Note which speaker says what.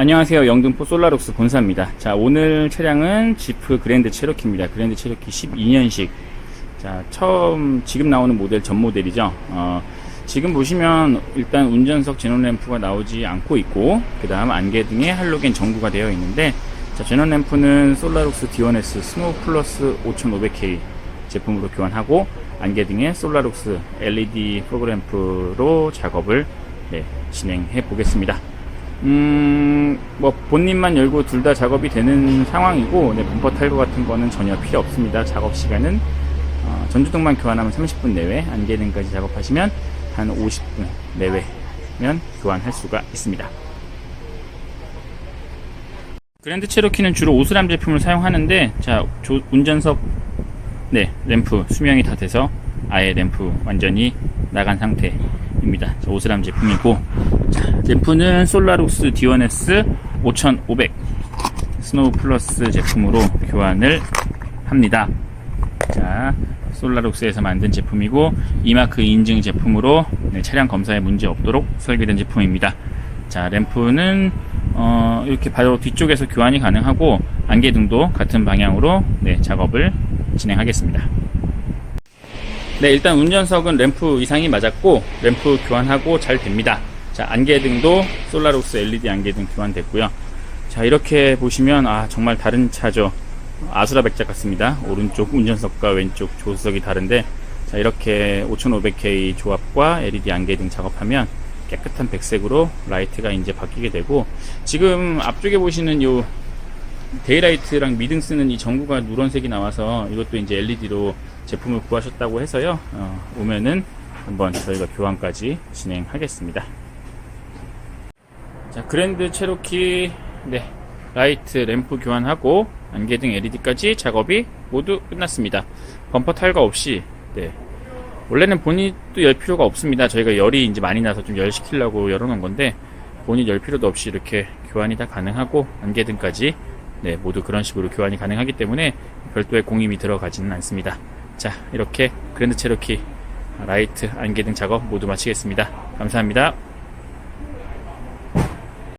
Speaker 1: 안녕하세요. 영등포 솔라룩스 본사입니다. 자, 오늘 차량은 지프 그랜드 체로키입니다. 그랜드 체로키 12년식. 자, 처음, 지금 나오는 모델 전 모델이죠. 어, 지금 보시면 일단 운전석 제논 램프가 나오지 않고 있고, 그 다음 안개 등에 할로겐 전구가 되어 있는데, 자, 제논 램프는 솔라룩스 D1S 스노우 플러스 5500K 제품으로 교환하고, 안개 등에 솔라룩스 LED 프로그램프로 작업을 네, 진행해 보겠습니다. 음, 뭐, 본닛만 열고 둘 다 작업이 되는 상황이고, 네, 범퍼 탈거 같은 거는 전혀 필요 없습니다. 작업 시간은, 어, 전주등만 교환하면 30분 내외, 안개등까지 작업하시면 한 50분 내외면 교환할 수가 있습니다. 그랜드 체로키는 주로 오스람 제품을 사용하는데, 자, 조- 운전석, 네, 램프 수명이 다 돼서 아예 램프 완전히 나간 상태입니다. 자, 오스람 제품이고, 램프는 솔라룩스 D1S 5500 스노우 플러스 제품으로 교환을 합니다. 자, 솔라룩스에서 만든 제품이고 이마크 인증 제품으로 네, 차량 검사에 문제 없도록 설계된 제품입니다. 자, 램프는 어, 이렇게 바로 뒤쪽에서 교환이 가능하고 안개등도 같은 방향으로 네, 작업을 진행하겠습니다. 네, 일단 운전석은 램프 이상이 맞았고 램프 교환하고 잘 됩니다. 자, 안개등도 솔라룩스 LED 안개등 교환됐고요. 자, 이렇게 보시면 아, 정말 다른 차죠. 아수라 백작 같습니다. 오른쪽 운전석과 왼쪽 조수석이 다른데 자, 이렇게 5500K 조합과 LED 안개등 작업하면 깨끗한 백색으로 라이트가 이제 바뀌게 되고 지금 앞쪽에 보시는 요 데이라이트랑 미등 쓰는 이 전구가 누런색이 나와서 이것도 이제 LED로 제품을 구하셨다고 해서요. 어, 오면은 한번 저희가 교환까지 진행하겠습니다. 자, 그랜드 체로키 네. 라이트 램프 교환하고 안개등 LED까지 작업이 모두 끝났습니다. 범퍼 탈거 없이 네. 원래는 본닛도 열 필요가 없습니다. 저희가 열이 이제 많이 나서 좀 열 시키려고 열어놓은 건데 본닛 열 필요도 없이 이렇게 교환이 다 가능하고 안개등까지 네, 모두 그런 식으로 교환이 가능하기 때문에 별도의 공임이 들어가지는 않습니다. 자, 이렇게 그랜드 체로키 라이트 안개등 작업 모두 마치겠습니다. 감사합니다.